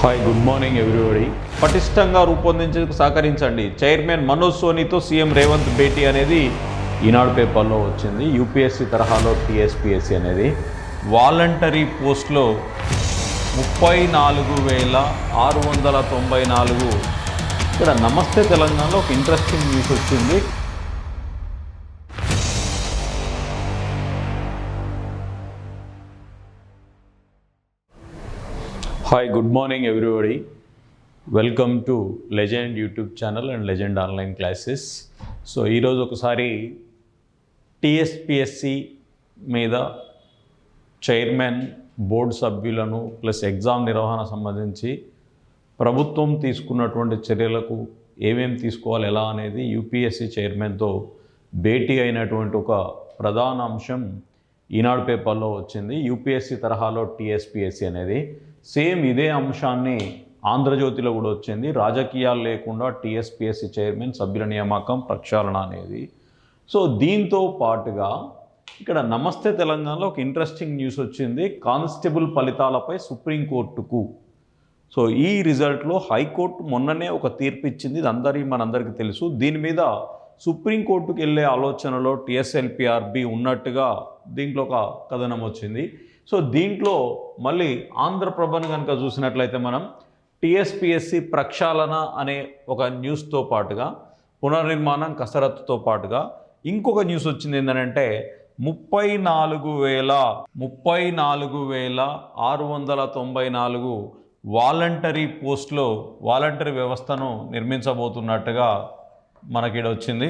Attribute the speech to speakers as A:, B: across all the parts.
A: Hi good morning everybody పటిష్టంగా రూపొందించేందుకు సహకరించండి. చైర్మన్ మనోజ్ సోనీతో సీఎం రేవంత్ భేటీ అనేది ఈనాడు పేపర్లో వచ్చింది. యూపీఎస్సీ తరహాలో టీఎస్పీఎస్సీ అనేది. వాలంటరీ పోస్ట్లో ముప్పై నాలుగు వేల ఆరు వందల తొంభై నాలుగు. ఇక్కడ నమస్తే తెలంగాణలో ఒక ఇంట్రెస్టింగ్ న్యూస్ వచ్చింది. Hi good morning everybody welcome to legend YouTube channel and legend online classes so ఈరోజు ఒకసారి టీఎస్పిఎస్సి మీద చైర్మన్ బోర్డు సభ్యులను ప్లస్ ఎగ్జామ్ నిర్వహణ సంబంధించి ప్రభుత్వం తీసుకున్నటువంటి చర్యలకు ఏమేమి తీసుకోవాలి ఎలా అనేది యూపీఎస్సి చైర్మన్తో భేటీ అయినటువంటి ఒక ప్రధాన అంశం ఈనాడు పేపర్లో వచ్చింది. యూపీఎస్సి తరహాలో టీఎస్పిఎస్సి అనేది. సేమ్ ఇదే అంశాన్ని ఆంధ్రజ్యోతిలో కూడా వచ్చింది. రాజకీయాలు లేకుండా టీఎస్పిఎస్సి చైర్మన్ సభ్యుల నియామకం ప్రక్షాళన అనేది. సో దీంతో పాటుగా ఇక్కడ నమస్తే తెలంగాణలో ఒక ఇంట్రెస్టింగ్ న్యూస్ వచ్చింది. కానిస్టేబుల్ ఫలితాలపై సుప్రీంకోర్టుకు. సో ఈ రిజల్ట్లో హైకోర్టు మొన్ననే ఒక తీర్పు ఇచ్చింది. ఇది అందరి మనందరికీ తెలుసు. దీని మీద సుప్రీంకోర్టుకు వెళ్ళే ఆలోచనలో టిఎస్ఎల్పిఆర్బి ఉన్నట్టుగా దీంట్లో ఒక కథనం వచ్చింది. సో దీంట్లో మళ్ళీ ఆంధ్రప్రభను కనుక చూసినట్లయితే మనం టీఎస్పిఎస్సి ప్రక్షాళన అనే ఒక న్యూస్తో పాటుగా పునర్నిర్మాణం కసరత్తుతో పాటుగా ఇంకొక న్యూస్ వచ్చింది ఏంటంటే ముప్పై నాలుగు వేల ముప్పై నాలుగు వేల ఆరు వందల తొంభై నాలుగు వాలంటరీ పోస్ట్లో వాలంటరీ వ్యవస్థను నిర్మించబోతున్నట్టుగా మనకి వచ్చింది.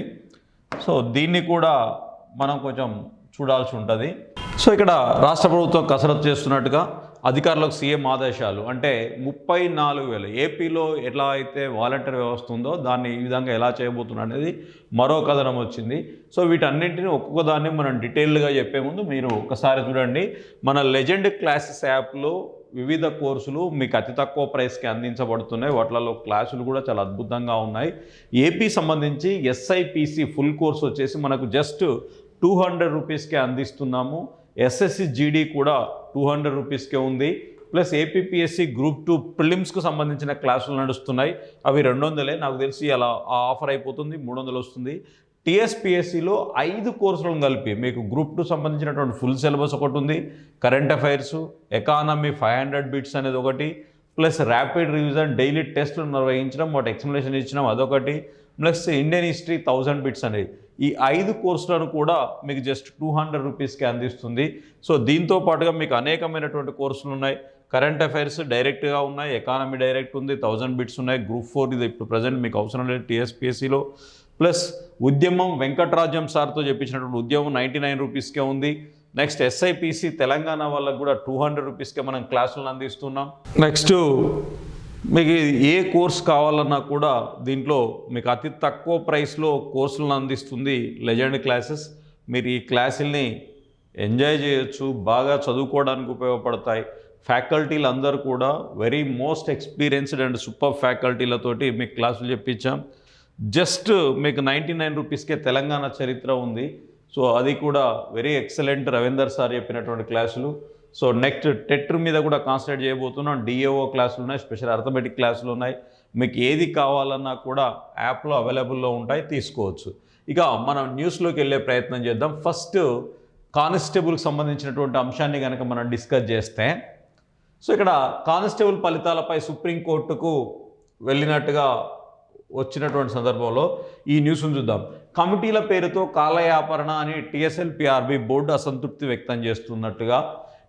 A: సో దీన్ని కూడా మనం కొంచెం చూడాల్సి ఉంటుంది. సో ఇక్కడ రాష్ట్ర ప్రభుత్వం కసరత్తు చేస్తున్నట్టుగా అధికారులకు సీఎం ఆదేశాలు. అంటే ముప్పై నాలుగు వేలు. ఏపీలో ఎలా అయితే వాలంటీర్ వ్యవస్థ ఉందో దాన్ని ఈ విధంగా ఎలా చేయబోతున్నా అనేది మరో కథనం వచ్చింది. సో వీటన్నింటినీ ఒక్కొక్క దాన్ని మనం డీటెయిల్గా చెప్పే ముందు మీరు ఒకసారి చూడండి. మన లెజెండ్ క్లాసెస్ యాప్లో వివిధ కోర్సులు మీకు అతి తక్కువ ప్రైస్కి అందించబడుతున్నాయి. వాటిలలో క్లాసులు కూడా చాలా అద్భుతంగా ఉన్నాయి. ఏపీ సంబంధించి ఎస్ఐపిసి ఫుల్ కోర్స్ వచ్చేసి మనకు జస్ట్ టూ హండ్రెడ్ రూపీస్కే అందిస్తున్నాము. ఎస్ఎస్సి జీడీ కూడా టూ హండ్రెడ్ రూపీస్కే ఉంది. ప్లస్ ఏపీపీఎస్సి గ్రూప్ టూ ప్రిలిమ్స్కు సంబంధించిన క్లాసులు నడుస్తున్నాయి. అవి రెండు వందలే. నాకు తెలిసి అలా ఆ ఆఫర్ అయిపోతుంది. మూడు వందలు వస్తుంది. టీఎస్పిఎస్సిలో ఐదు కోర్సులను కలిపి మీకు గ్రూప్ టూ సంబంధించినటువంటి ఫుల్ సిలబస్ ఒకటి ఉంది. Current affairs economy five hundred bits అనేది ఒకటి. ప్లస్ ర్యాపిడ్ రివిజన్ డైలీ టెస్టులు నిర్వహించడం వాటి ఎక్స్ప్లెనేషన్ ఇచ్చడం అదొకటి. Plus Indian history thousand bits అనేది. ఈ ఐదు కోర్సులను కూడా మీకు జస్ట్ టూ హండ్రెడ్ రూపీస్కి అందిస్తుంది. సో దీంతో పాటుగా మీకు అనేకమైనటువంటి కోర్సులు ఉన్నాయి. కరెంట్ అఫైర్స్ డైరెక్ట్గా ఉన్నాయి ఎకానమీ డైరెక్ట్ ఉంది థౌజండ్ బిట్స్ ఉన్నాయి గ్రూప్ ఫోర్ ఇది ఇప్పుడు ప్రజెంట్ మీకు అవసరం లేదు టీఎస్పీఎస్సీలో ప్లస్ ఉద్యమం వెంకటరాజ్యం సార్తో చెప్పించినటువంటి ఉద్యమం నైంటీ నైన్ రూపీస్కే ఉంది. నెక్స్ట్ ఎస్ఐపిసి తెలంగాణ వాళ్ళకు కూడా టూ హండ్రెడ్ రూపీస్కే మనం క్లాసులను అందిస్తున్నాం. నెక్స్ట్ మీకు ఏ కోర్స్ కావాలన్నా కూడా దీంట్లో మీకు అతి తక్కువ ప్రైస్లో కోర్సులను అందిస్తుంది లెజెండ్ క్లాసెస్. మీరు ఈ క్లాసుల్ని ఎంజాయ్ చేయొచ్చు బాగా చదువుకోవడానికి ఉపయోగపడతాయి. ఫ్యాకల్టీలు అందరూ కూడా very most experienced and super ఫ్యాకల్టీలతోటి మీకు క్లాసులు చెప్పించాం. జస్ట్ మీకు నైంటీ నైన్ రూపీస్కే తెలంగాణ చరిత్ర ఉంది. సో అది కూడా వెరీ ఎక్సలెంట్ రవీందర్ సార్ చెప్పినటువంటి క్లాసులు. సో నెక్స్ట్ టెట్ మీద కూడా కాన్సన్ట్రేట్ చేయబోతున్నాం. డిఏఓ క్లాసులు ఉన్నాయి స్పెషల్ అర్థమెటిక్ క్లాసులు ఉన్నాయి. మీకు ఏది కావాలన్నా కూడా యాప్లో అవైలబుల్లో ఉంటాయి తీసుకోవచ్చు. ఇక మనం న్యూస్లోకి వెళ్ళే ప్రయత్నం చేద్దాం. ఫస్ట్ కానిస్టేబుల్కి సంబంధించినటువంటి అంశాన్ని కనుక మనం డిస్కస్ చేస్తే సో ఇక్కడ కానిస్టేబుల్ ఫలితాలపై సుప్రీంకోర్టుకు వెళ్ళినట్టుగా వచ్చినటువంటి సందర్భంలో ఈ న్యూస్ను చూద్దాం. కమిటీల పేరుతో కాలయాపరణ అని టీఎస్ఎల్పిఆర్బి బోర్డు అసంతృప్తి వ్యక్తం చేస్తున్నట్టుగా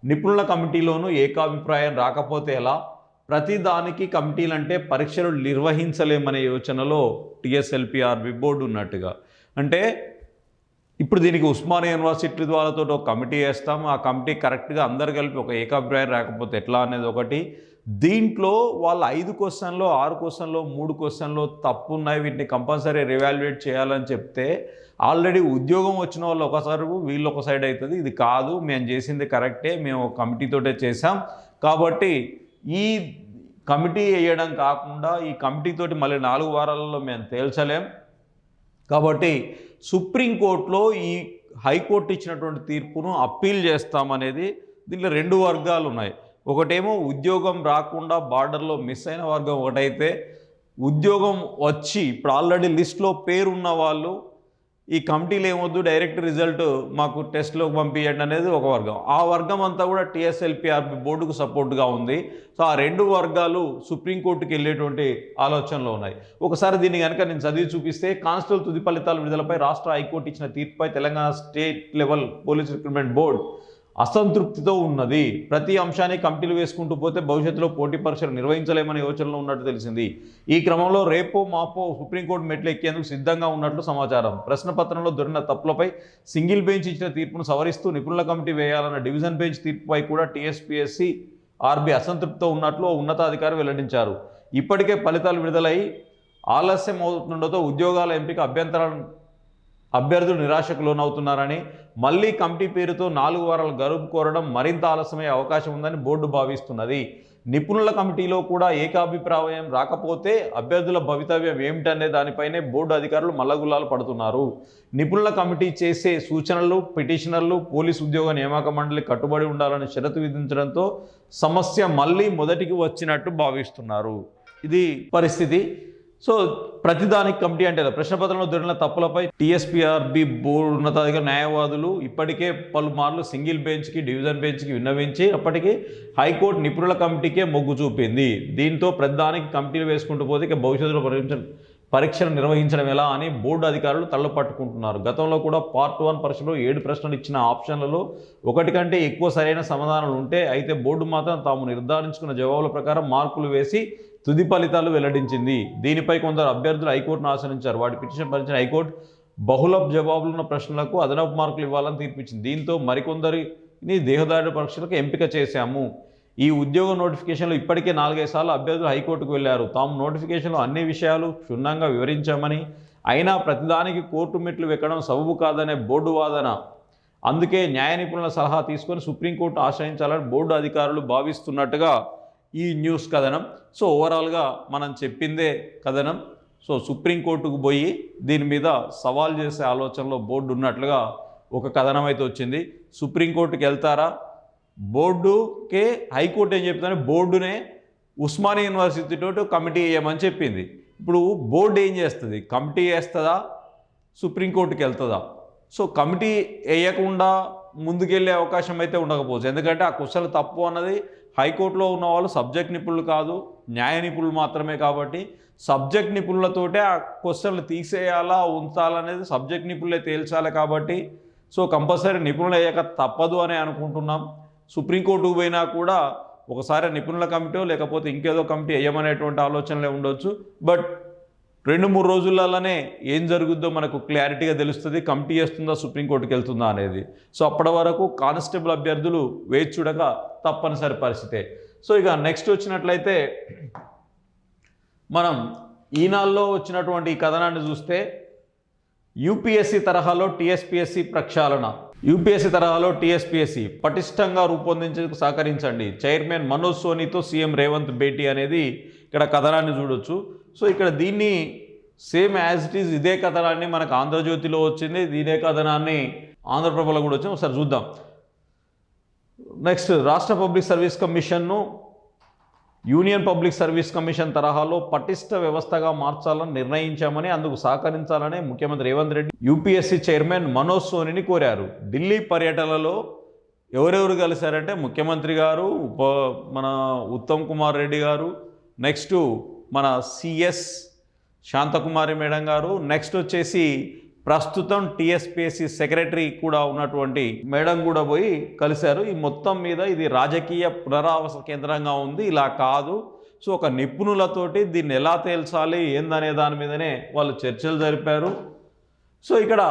A: నిపుణుల కమిటీలోనూ ఏకాభిప్రాయం రాకపోతే ఎలా? ప్రతిదానికి కమిటీలంటే పరీక్షలు నిర్వహించలేమనే యోచనలో టీఎస్ఎల్పిఆర్బి బోర్డు ఉన్నట్టుగా. అంటే ఇప్పుడు దీనికి ఉస్మానియా యూనివర్సిటీ వాళ్ళతో ఒక కమిటీ వేస్తాం ఆ కమిటీ కరెక్ట్గా అందరు కలిపి ఒక ఏకాభిప్రాయం రాకపోతే ఎట్లా అనేది ఒకటి. దీంట్లో వాళ్ళ ఐదు క్వశ్చన్లో ఆరు క్వశ్చన్లో మూడు క్వశ్చన్లో తప్పు ఉన్నాయి వీటిని కంపల్సరీ రివాల్యుయేట్ చేయాలని చెప్తే ఆల్రెడీ ఉద్యోగం వచ్చిన వాళ్ళు ఒకసారి వీళ్ళు ఒక సైడ్ అవుతుంది. ఇది కాదు మేము చేసింది కరెక్టే మేము ఒక కమిటీతోటే చేసాం కాబట్టి ఈ కమిటీ వేయడం కాకుండా ఈ కమిటీతోటి మళ్ళీ నాలుగు వారాలలో మేము తేల్చలేం. కాబట్టి సుప్రీంకోర్టులో ఈ హైకోర్టు ఇచ్చినటువంటి తీర్పును అప్పీల్ చేస్తామనేది దీంట్లో రెండు వర్గాలు ఉన్నాయి. ఒకటేమో ఉద్యోగం రాకుండా బార్డర్లో మిస్ అయిన వర్గం ఒకటైతే ఉద్యోగం వచ్చి ఇప్పుడు ఆల్రెడీ లిస్ట్లో పేరున్న వాళ్ళు ఈ కమిటీలు ఏమొద్దు డైరెక్ట్ రిజల్ట్ మాకు టెస్ట్లోకి పంపించండి అనేది ఒక వర్గం. ఆ వర్గం అంతా కూడా టీఎస్ఎల్పిఆర్పి బోర్డుకు సపోర్ట్గా ఉంది. సో ఆ రెండు వర్గాలు సుప్రీంకోర్టుకి వెళ్ళేటువంటి ఆలోచనలో ఉన్నాయి. ఒకసారి దీన్ని కనుక నేను చదివి చూపిస్తే కానిస్టేబుల్ తుది ఫలితాల విడుదలపై రాష్ట్ర హైకోర్టు ఇచ్చిన తీర్పుపై Telangana state level police recruitment board అసంతృప్తితో ఉన్నది. ప్రతి అంశాన్ని కమిటీలు వేసుకుంటూ పోతే భవిష్యత్తులో పోటీ పరీక్షలు నిర్వహించలేమనే యోచనలో ఉన్నట్టు తెలిసింది. ఈ క్రమంలో రేపో మాపో సుప్రీంకోర్టు మెట్లు ఎక్కేందుకు సిద్ధంగా ఉన్నట్లు సమాచారం. ప్రశ్నపత్రంలో దొరికిన తప్పులపై సింగిల్ బెంచ్ ఇచ్చిన తీర్పును సవరిస్తూ నిపుణుల కమిటీ వేయాలన్న డివిజన్ బెంచ్ తీర్పుపై కూడా టీఎస్పీఎస్సీ ఆర్బీ అసంతృప్తితో ఉన్నట్లు ఓ ఉన్నతాధికారి వెల్లడించారు. ఇప్పటికే ఫలితాలు విడుదలై ఆలస్యం అవుతుండటంతో ఉద్యోగాల ఎంపిక అభ్యంతరాలను అభ్యర్థులు నిరాశకు లోనవుతున్నారని మళ్ళీ కమిటీ పేరుతో నాలుగు వారాల గడువు కోరడం మరింత ఆలస్యమయ్యే అవకాశం ఉందని బోర్డు భావిస్తున్నది. నిపుణుల కమిటీలో కూడా ఏకాభిప్రాయం రాకపోతే అభ్యర్థుల భవితవ్యం ఏమిటనే దానిపైనే బోర్డు అధికారులు మల్లగుల్లాలు పడుతున్నారు. నిపుణుల కమిటీ చేసే సూచనలు పిటిషనర్లు పోలీసు ఉద్యోగ నియామక మండలి కట్టుబడి ఉండాలని షరతు విధించడంతో సమస్య మళ్ళీ మొదటికి వచ్చినట్టు భావిస్తున్నారు. ఇది పరిస్థితి. సో ప్రతిదానికి కమిటీ అంటే ప్రశ్నపత్రంలో దొరికిన తప్పులపై టీఎస్పీఆర్బి బోర్డు ఉన్నతాధికారి న్యాయవాదులు ఇప్పటికే పలుమార్లు సింగిల్ బెంచ్కి డివిజన్ బెంచ్కి విన్నవించి అప్పటికి హైకోర్టు నిపుణుల కమిటీకే మొగ్గు చూపింది. దీంతో ప్రతిదానికి కమిటీలు వేసుకుంటూ పోతే ఇక భవిష్యత్తులో పరీక్ష పరీక్షలు నిర్వహించడం ఎలా అని బోర్డు అధికారులు తళ్ళు పట్టుకుంటున్నారు. గతంలో కూడా పార్ట్ వన్ పరీక్షలో ఏడు ప్రశ్నలు ఇచ్చిన ఆప్షన్లలో ఒకటి కంటే ఎక్కువ సరైన సమాధానాలు ఉంటే అయితే బోర్డు మాత్రం తాము నిర్ధారించుకున్న జవాబుల ప్రకారం మార్కులు వేసి తుది ఫలితాలు వెల్లడించింది. దీనిపై కొందరు అభ్యర్థులు హైకోర్టును ఆశ్రయించారు. వాటి పిటిషన్ పరిచిన హైకోర్టు బహుళ జవాబులున్న ప్రశ్నలకు అదనపు మార్కులు ఇవ్వాలని తీర్పిచ్చింది. దీంతో మరికొందరిని దేహదారుల పరీక్షలకు ఎంపిక చేశాము. ఈ ఉద్యోగ నోటిఫికేషన్లు ఇప్పటికే నాలుగైదు సార్లు అభ్యర్థులు హైకోర్టుకు వెళ్ళారు. తాము నోటిఫికేషన్లో అన్ని విషయాలు క్షుణ్ణంగా వివరించామని అయినా ప్రతిదానికి కోర్టు మెట్లు వెక్కడం సబబు కాదనే బోర్డు వాదన. అందుకే న్యాయ నిపుణుల సలహా తీసుకొని సుప్రీంకోర్టు ఆశ్రయించాలని బోర్డు అధికారులు భావిస్తున్నట్టుగా ఈ న్యూస్ కథనం. సో ఓవరాల్గా మనం చెప్పిందే కథనం. సో సుప్రీంకోర్టుకు పోయి దీని మీద సవాల్ చేసే ఆలోచనలో బోర్డు ఉన్నట్లుగా ఒక కథనం అయితే వచ్చింది. సుప్రీంకోర్టుకి వెళ్తారా? బోర్డుకే హైకోర్టు ఏం చెప్తుందంటే బోర్డునే ఉస్మానియా యూనివర్సిటీ కమిటీ వేయమని చెప్పింది. ఇప్పుడు బోర్డు ఏం చేస్తుంది? కమిటీ వేస్తుందా? సుప్రీంకోర్టుకి వెళ్తుందా? సో కమిటీ వేయకుండా ముందుకెళ్ళే అవకాశం అయితే ఉండకపోవచ్చు. ఎందుకంటే ఆ క్వశ్చన్లు తప్పు అన్నది హైకోర్టులో ఉన్న వాళ్ళు సబ్జెక్ట్ నిపుణులు కాదు న్యాయ నిపుణులు మాత్రమే కాబట్టి సబ్జెక్ట్ నిపుణులతోటే ఆ క్వశ్చన్లు తీసేయాలా ఉంచాలనేది సబ్జెక్ట్ నిపుణులే తేల్చాలి కాబట్టి సో కంపల్సరీ నిపుణులు అయ్యాక తప్పదు అని అనుకుంటున్నాం. సుప్రీంకోర్టుకు పోయినా కూడా ఒకసారి నిపుణుల కమిటీ లేకపోతే ఇంకేదో కమిటీ వేయమనేటువంటి ఆలోచనలే ఉండొచ్చు. బట్ రెండు మూడు రోజులలోనే ఏం జరుగుద్దో మనకు క్లారిటీగా తెలుస్తుంది కమిటీ చేస్తుందా సుప్రీంకోర్టుకి వెళ్తుందా అనేది. సో అప్పటి వరకు కానిస్టేబుల్ అభ్యర్థులు వేచి చూడక తప్పనిసరి పరిస్థితే. సో ఇక నెక్స్ట్ వచ్చినట్లయితే మనం ఈనాల్లో వచ్చినటువంటి ఈ కథనాన్ని చూస్తే యూపీఎస్సీ తరహాలో టీఎస్పీఎస్సీ ప్రక్షాళన. యూపీఎస్సీ తరహాలో టీఎస్పీఎస్సీ పటిష్టంగా రూపొందించేందుకు సహకరించండి. చైర్మన్ మనోజ్ సోనీతో సీఎం రేవంత్ భేటీ అనేది ఇక్కడ కథనాన్ని చూడొచ్చు. సో ఇక్కడ దీన్ని సేమ్ యాజ్ ఇట్ ఈజ్ ఇదే కథనాన్ని మనకు ఆంధ్రజ్యోతిలో వచ్చింది ఇదే కథనాన్ని ఆంధ్రప్రభలో కూడా వచ్చింది. ఒకసారి చూద్దాం. నెక్స్ట్ రాష్ట్ర పబ్లిక్ సర్వీస్ కమిషన్ను యూనియన్ పబ్లిక్ సర్వీస్ కమిషన్ తరహాలో పటిష్ట వ్యవస్థగా మార్చాలని నిర్ణయించామని అందుకు సహకరించాలని ముఖ్యమంత్రి రేవంత్ రెడ్డి యూపీఎస్సీ చైర్మన్ మనోజ్ సోనిని కోరారు. ఢిల్లీ పర్యటనలో ఎవరెవరు కలిశారంటే ముఖ్యమంత్రి గారు ఉప మన ఉత్తమ్ కుమార్ రెడ్డి గారు. నెక్స్ట్ మన సిఎస్ శాంతకుమారి మేడం గారు. నెక్స్ట్ వచ్చేసి ప్రస్తుతం టీఎస్పీఎస్సీ సెక్రటరీ కూడా ఉన్నటువంటి మేడం కూడా పోయి కలిశారు. ఈ మొత్తం మీద ఇది రాజకీయ పునరావాస కేంద్రంగా ఉంది. ఇలా కాదు. సో ఒక నిపుణులతోటి దీన్ని ఎలా తేల్చాలి ఏందనే దాని మీదనే వాళ్ళు చర్చలు జరిపారు. సో ఇక్కడ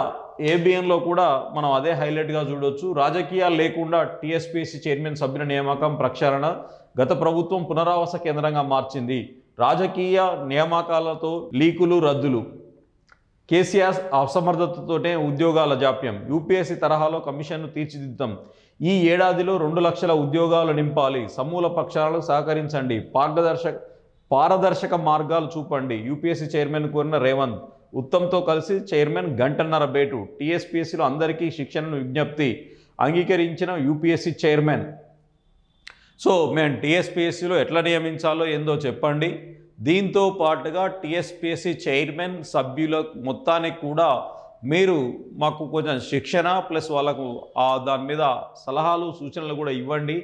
A: ఏబిఎన్లో కూడా మనం అదే హైలైట్గా చూడొచ్చు. రాజకీయాలు లేకుండా టీఎస్పీఎస్సీ చైర్మన్ సభ్యుల నియామకం ప్రక్షాళన గత ప్రభుత్వం పునరావాస కేంద్రంగా మార్చింది. రాజకీయ నియామకాలతో లీకులు రద్దులు. కేసీఆర్ అసమర్థతతోనే ఉద్యోగాల జాప్యం. యూపీఎస్సీ తరహాలో కమిషన్ను తీర్చిదిద్దాం. ఈ ఏడాదిలో రెండు లక్షల ఉద్యోగాలు నింపాలి. సమూల పక్షాలను సహకరించండి. పారదర్శక పారదర్శక మార్గాలు చూపండి. యూపీఎస్సీ చైర్మన్ కోరిన రేవంత్. ఉత్తమ్తో కలిసి చైర్మన్ గంటన్నర బేటు టీఎస్పీఎస్సీలో అందరికీ శిక్షణను విజ్ఞప్తి. అంగీకరించిన యూపీఎస్సీ చైర్మన్ సో మేము టీఎస్పిఎస్సిలో ఎట్లా నియమించాలో ఏందో చెప్పండి. దీంతో పాటుగా టీఎస్పిఎస్సి చైర్మన్ సభ్యుల మొత్తానికి కూడా మీరు మాకు కొంచెం శిక్షణ ప్లస్ వాళ్ళకు ఆ దాని మీద సలహాలు సూచనలు కూడా ఇవ్వండి.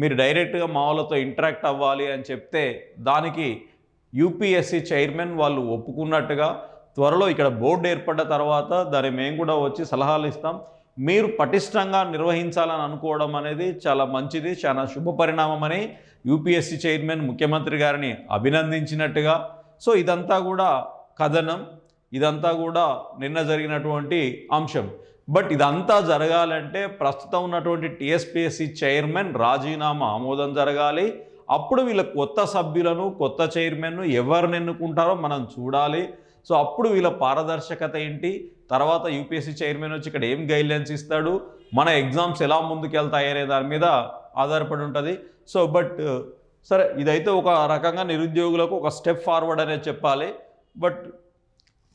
A: మీరు డైరెక్ట్గా మా వాళ్ళతో ఇంటరాక్ట్ అవ్వాలి అని చెప్తే దానికి యూపీఎస్సి చైర్మన్ వాళ్ళు ఒప్పుకున్నట్టుగా త్వరలో ఇక్కడ బోర్డు ఏర్పడ్డ తర్వాత దాన్ని మేము కూడా వచ్చి సలహాలు ఇస్తాం. మీరు పటిష్టంగా నిర్వహించాలని అనుకోవడం అనేది చాలా మంచిది చాలా శుభ పరిణామం అని యూపీఎస్సీ చైర్మన్ ముఖ్యమంత్రి గారిని అభినందించినట్టుగా. సో ఇదంతా కూడా కథనం ఇదంతా కూడా నిన్న జరిగినటువంటి అంశం. బట్ ఇదంతా జరగాలంటే ప్రస్తుతం ఉన్నటువంటి టీఎస్పీఎస్సీ చైర్మన్ రాజీనామా ఆమోదం జరగాలి. అప్పుడు వీళ్ళ కొత్త సభ్యులను కొత్త చైర్మన్ను ఎవరిని ఎన్నుకుంటారో మనం చూడాలి. సో అప్పుడు వీళ్ళ పారదర్శకత ఏంటి? తర్వాత యూపీఎస్సీ చైర్మన్ వచ్చి ఇక్కడ ఏం గైడ్లైన్స్ ఇస్తాడు? మన ఎగ్జామ్స్ ఎలా ముందుకెళ్తాయనే దాని మీద ఆధారపడి ఉంటుంది. సో బట్ సరే ఇదైతే ఒక రకంగా నిరుద్యోగులకు ఒక స్టెప్ ఫార్వర్డ్ అనేది చెప్పాలి. బట్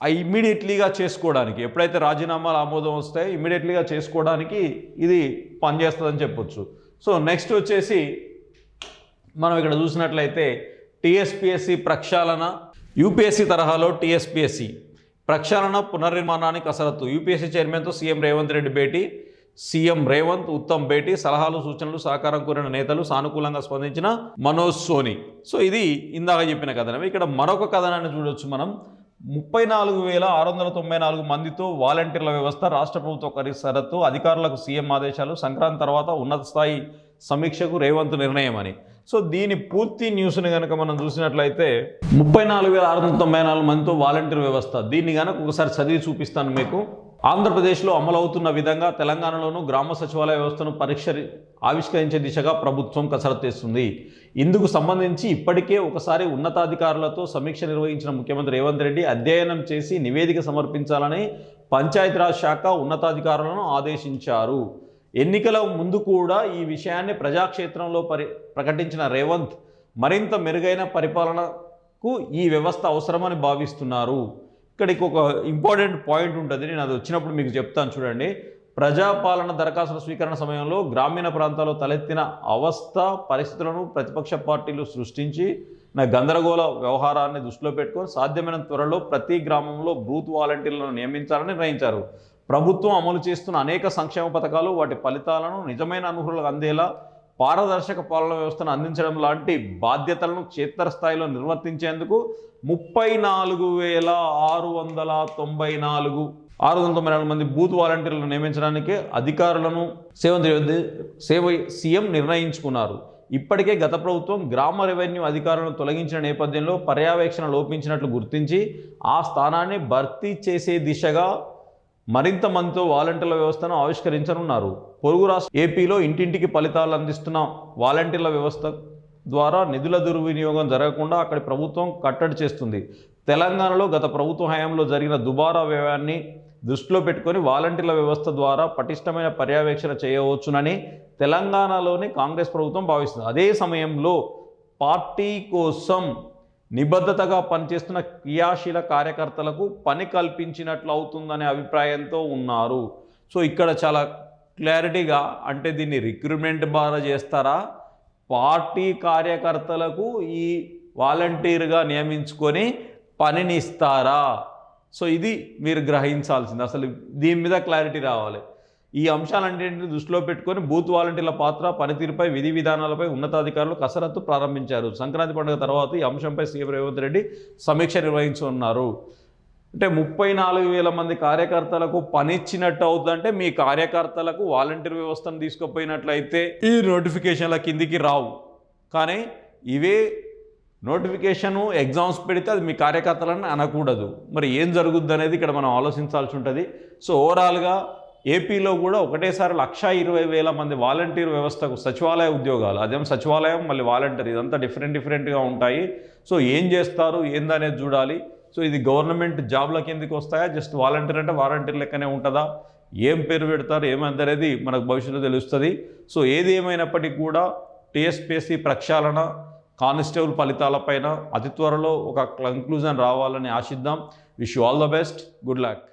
A: ఆ ఇమ్మీడియట్లీగా చేసుకోవడానికి ఎప్పుడైతే రాజీనామాలు ఆమోదం వస్తాయో ఇమ్మీడియట్లీగా చేసుకోవడానికి ఇది పనిచేస్తుందని చెప్పొచ్చు. సో నెక్స్ట్ వచ్చేసి మనం ఇక్కడ చూసినట్లయితే టీఎస్పిఎస్సి ప్రక్షాళన యూపీఎస్సి తరహాలో టీఎస్పిఎస్సి ప్రక్షాళన పునర్నిర్మాణానికి కసరత్తు యూపీఎస్సీ చైర్మన్తో సీఎం రేవంత్ రెడ్డి భేటీ. సీఎం రేవంత్ ఉత్తమ్ భేటీ. సలహాలు సూచనలు సహకారం కోరిన నేతలు సానుకూలంగా స్పందించిన మనోజ్ సోని. సో ఇది ఇందాక చెప్పిన కథనం. ఇక్కడ మరొక కథనాన్ని చూడొచ్చు మనం. ముప్పై నాలుగు వేల ఆరు వందల తొంభై నాలుగు మందితో వాలంటీర్ల వ్యవస్థ రాష్ట్ర ప్రభుత్వ కరిసరత్తు అధికారులకు సీఎం ఆదేశాలు సంక్రాంతి తర్వాత ఉన్నత స్థాయి సమీక్షకు రేవంత్ నిర్ణయం అని సో దీని పూర్తి న్యూస్ని కనుక మనం చూసినట్లయితే ముప్పై నాలుగు వేల ఆరు వందల తొంభై నాలుగు మందితో వాలంటీర్ వ్యవస్థ. దీన్ని కనుక ఒకసారి చదివి చూపిస్తాను మీకు. ఆంధ్రప్రదేశ్లో అమలవుతున్న విధంగా తెలంగాణలోనూ గ్రామ సచివాలయ వ్యవస్థను పరీక్ష ఆవిష్కరించే దిశగా ప్రభుత్వం కసరత్తేస్తుంది ఇందుకు సంబంధించి ఇప్పటికే ఒకసారి ఉన్నతాధికారులతో సమీక్ష నిర్వహించిన ముఖ్యమంత్రి రేవంత్ రెడ్డి అధ్యయనం చేసి నివేదిక సమర్పించాలని పంచాయతీరాజ్ శాఖ ఉన్నతాధికారులను ఆదేశించారు. ఎన్నికల ముందు కూడా ఈ విషయాన్ని ప్రజాక్షేత్రంలో పరి ప్రకటించిన రేవంత్ మరింత మెరుగైన పరిపాలనకు ఈ వ్యవస్థ అవసరమని భావిస్తున్నారు. ఇక్కడికి ఒక ఇంపార్టెంట్ పాయింట్ ఉంటుంది నేను అది వచ్చినప్పుడు మీకు చెప్తాను చూడండి. ప్రజాపాలన దరఖాస్తుల స్వీకరణ సమయంలో గ్రామీణ ప్రాంతాల్లో తలెత్తిన అవస్థ పరిస్థితులను ప్రతిపక్ష పార్టీలు సృష్టించి నా గందరగోళ వ్యవహారాన్ని దృష్టిలో పెట్టుకొని సాధ్యమైన త్వరలో ప్రతి గ్రామంలో బూత్ వాలంటీర్లను నియమించాలని నిర్ణయించారు. ప్రభుత్వం అమలు చేస్తున్న అనేక సంక్షేమ పథకాలు వాటి ఫలితాలను నిజమైన అనుకూలకు అందేలా పారదర్శక పాలన వ్యవస్థను అందించడం లాంటి బాధ్యతలను క్షేత్రస్థాయిలో నిర్వర్తించేందుకు ముప్పై నాలుగు వేల ఆరు వందల తొంభై నాలుగు ఆరు వందల తొంభై నాలుగు మంది బూత్ వాలంటీర్లను నియమించడానికి అధికారులను సేవ సేవ సీఎం నిర్ణయించుకున్నారు. ఇప్పటికే గత ప్రభుత్వం గ్రామ రెవెన్యూ అధికారులను తొలగించిన నేపథ్యంలో పర్యవేక్షణ లోపించినట్లు గుర్తించి ఆ స్థానాన్ని భర్తీ చేసే దిశగా మరింత మందితో వాలంటీర్ల వ్యవస్థను ఆవిష్కరించనున్నారు. పొరుగు రాష్ట్ర ఏపీలో ఇంటింటికి ఫలితాలు అందిస్తున్న వాలంటీర్ల వ్యవస్థ ద్వారా నిధుల దుర్వినియోగం జరగకుండా అక్కడి ప్రభుత్వం కట్టడి చేస్తుంది. తెలంగాణలో గత ప్రభుత్వ హయాంలో జరిగిన దుబారా వ్యయాన్ని దృష్టిలో పెట్టుకొని వాలంటీర్ల వ్యవస్థ ద్వారా పటిష్టమైన పర్యవేక్షణ చేయవచ్చునని తెలంగాణలోని కాంగ్రెస్ ప్రభుత్వం భావిస్తుంది. అదే సమయంలో పార్టీ కోసం నిబద్ధతగా పనిచేస్తున్న క్రియాశీల కార్యకర్తలకు పని కల్పించినట్లు అవుతుందనే అభిప్రాయంతో ఉన్నారు. సో ఇక్కడ చాలా క్లారిటీగా అంటే దీన్ని రిక్రూట్మెంట్ ద్వారా చేస్తారా? పార్టీ కార్యకర్తలకు ఈ వాలంటీర్గా నియమించుకొని పనిని ఇస్తారా సో ఇది మీరు గ్రహించాల్సింది. అసలు దీని మీద క్లారిటీ రావాలి. ఈ అంశాలన్నింటినీ దృష్టిలో పెట్టుకొని బూత్ వాలంటీర్ల పాత్ర పనితీరుపై విధి విధానాలపై ఉన్నతాధికారులు కసరత్తు ప్రారంభించారు. సంక్రాంతి పండుగ తర్వాత ఈ అంశంపై సీఎం రేవంత్ రెడ్డి సమీక్ష నిర్వహించనున్నారు. అంటే ముప్పై నాలుగు వేల మంది కార్యకర్తలకు పనిచ్చినట్టు అవుతుందంటే మీ కార్యకర్తలకు వాలంటీర్ వ్యవస్థను తీసుకుపోయినట్లయితే ఈ నోటిఫికేషన్ల కిందికి రావు. కానీ ఇవే నోటిఫికేషను ఎగ్జామ్స్ పెడితే అది మీ కార్యకర్తలను అనకూడదు. మరి ఏం జరుగుద్ది అనేది ఇక్కడ మనం ఆలోచించాల్సి ఉంటుంది. సో ఓవరాల్గా ఏపీలో కూడా ఒకటేసారి లక్ష ఇరవై వేల మంది వాలంటీర్ వ్యవస్థకు సచివాలయ ఉద్యోగాలు. అదేం సచివాలయం మళ్ళీ వాలంటీర్. ఇదంతా డిఫరెంట్ డిఫరెంట్గా ఉంటాయి. సో ఏం చేస్తారు? ఏందనేది చూడాలి. సో ఇది గవర్నమెంట్ జాబ్ల కిందకి వస్తాయా? జస్ట్ వాలంటీర్ అంటే వాలంటీర్ లెక్కనే ఉంటుందా? ఏం పేరు పెడతారు? ఏమందనేది మనకు భవిష్యత్తులో తెలుస్తుంది. సో ఏది ఏమైనప్పటికీ కూడా టీఎస్పీఎస్సీ ప్రక్షాళన కానిస్టేబుల్ ఫలితాలపైన అతి త్వరలో ఒక కంక్లూజన్ రావాలని ఆశిద్దాం. Wish you all the best good luck